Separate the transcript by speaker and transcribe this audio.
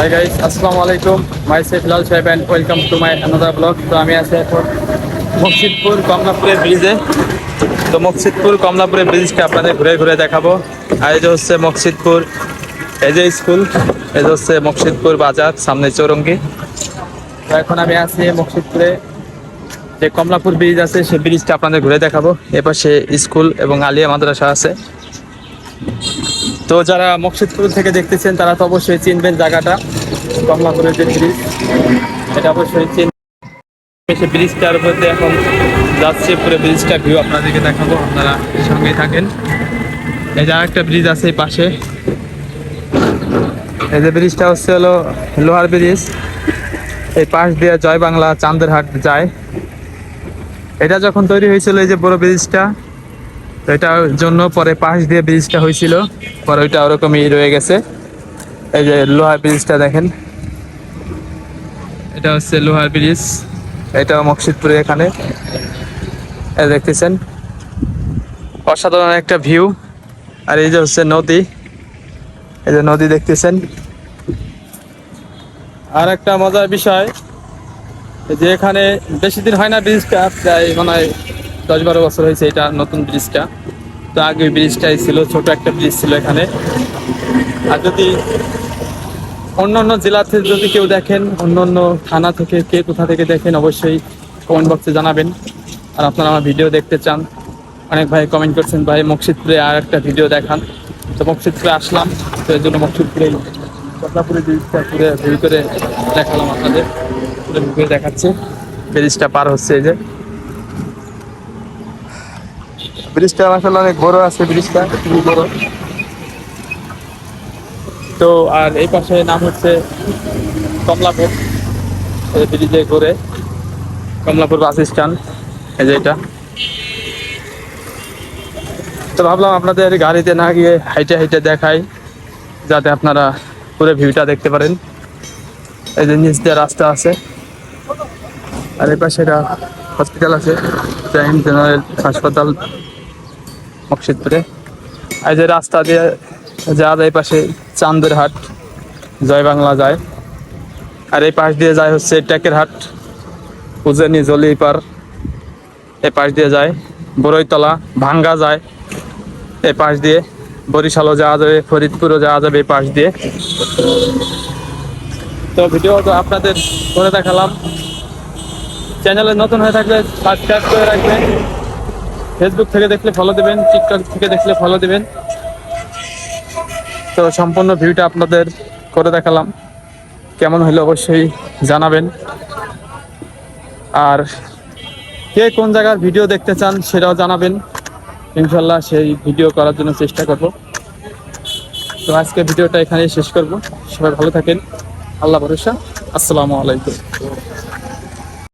Speaker 1: Hi guys আসসালামু আলাইকুম myself Lal Saheb and welcome to my another blog তো আমি আছি এখন মকসিদপুর কমলাপুরের ব্রিজে তো মকসিদপুর কমলাপুরের ব্রিজটা আপনাদের ঘুরে ঘুরে দেখাবো। আর এই যে হচ্ছে মকসিদপুর এই যে স্কুল এই যে হচ্ছে মকসিদপুর বাজার, সামনে চৌরঙ্গি। তো এখন আমি আছি মকসিদপুরে যে কমলাপুর ব্রিজ আছে সেই ব্রিজটা আপনাদের ঘুরে দেখাবো। এপাশে স্কুল এবং আলিয়া মাদ্রাসা আছে। তো যারা মকসিদপুর থেকে দেখতেছেন, তারা তো অবশ্যই চিনবেন জায়গাটা। কমলাপুরের যে ব্রিজ, এটা অবশ্যই চিন সে ব্রিজটার উপর দিয়ে এখন যাচ্ছে, পুরো ব্রিজটা ভিউ আপনাদেরকে দেখাবো, আপনারা সঙ্গেই থাকেন। এই যে একটা ব্রিজ আছে এই পাশে। এই যে ব্রিজটা হচ্ছে হলো লোহার ব্রিজ। এই পাশ দিয়ে জয় বাংলা চান্দেরহাট যায়। এটা যখন তৈরি হয়েছিল এই যে বড় ব্রিজটা তো এটার জন্য পরে পাশ দিয়ে ব্রিজটা হয়েছিল। পরে ওইটা ওরকমই রয়ে গেছে। এই যে লোহার ব্রিজটা দেখেন। এটা হচ্ছে লোহার ব্রিজ এটা মকসিদপুরে এখানে। দেখতেছেন। অসাধারণ একটা ভিউ আর এই যে হচ্ছে নদী। এই যে নদী দেখতেছেন। আর একটা মজার বিষয়, যে এখানে বেশি দিন হয় না ব্রিজটা প্রায় মনে হয় দশ বারো বছর হয়েছে এটা নতুন ব্রিজটা। তো আগে ওই ব্রিজটাই ছিল, ছোট একটা ব্রিজ ছিল এখানে। আর যদি অন্য অন্য জেলা থেকে যদি কেউ দেখেন অন্য অন্য থানা থেকে কে কোথা থেকে দেখেন, অবশ্যই কমেন্ট বক্সে জানাবেন। আর আপনারা আমার ভিডিও দেখতে চান, অনেক ভাই কমেন্ট করছেন, ভাই, মকসিদপুরে আর একটা ভিডিও দেখান। তো মকসিদপুরে আসলাম, তো এর জন্য মকসিদপুরে কতলাপুরে ব্রিজটা ভিউ করে দেখালাম আপনাদের। করে দেখাচ্ছে। ব্রিজটা পার হচ্ছে এই যে। ব্রিজটা আসলে অনেক বড় আছে, ব্রিজটা খুবই বড়। তো আর এই পাশে নাম হচ্ছে কমলাপুর ব্রিজে ঘুরে কমলাপুর বাস স্ট্যান্ড, এই যে এটা। তো ভাবলাম আপনাদের গাড়িতে না গিয়ে হাইটে হাইটে দেখাই, যাতে আপনারা পুরো ভিউটা দেখতে পারেন। এই যে নিচ দিয়ে রাস্তা আছে। আর এই পাশে হসপিটাল আছে জাহিন জেনারেল হাসপাতাল, মকসিদপুরে। এই যে রাস্তা দিয়ে যাওয়া যায় পাশে চান্দের হাট, জয় বাংলা যায়। আর এই পাশ দিয়ে যায় হচ্ছে টেকের হাট, উজেনি জলিপার এই পাশ দিয়ে যায় বড়ইতলা, ভাঙ্গা যায়। এই পাশ দিয়ে বরিশালও যাওয়া যাবে, ফরিদপুরও যাওয়া যাবে এই পাশ দিয়ে। তো ভিডিও তো আপনাদের করে দেখালাম। চ্যানেলে নতুন হয়ে থাকলে সাবস্ক্রাইব করে রাখবেন। ফেসবুক থেকে দেখলে ফলো দেবেন টিকটক থেকে দেখলে ফলো দেবেন। তো সম্পূর্ণ ভিউটা আপনাদের করে দেখালাম। কেমন হলো অবশ্যই জানাবেন। আর কে কোন জায়গার ভিডিও দেখতে চান সেটাও জানাবেন। ইনশাল্লাহ সেই ভিডিও করার জন্য চেষ্টা করব। তো আজকে ভিডিওটা এখানেই শেষ করব। সবাই ভালো থাকেন। আল্লাহ ভরসা। আসসালামু আলাইকুম।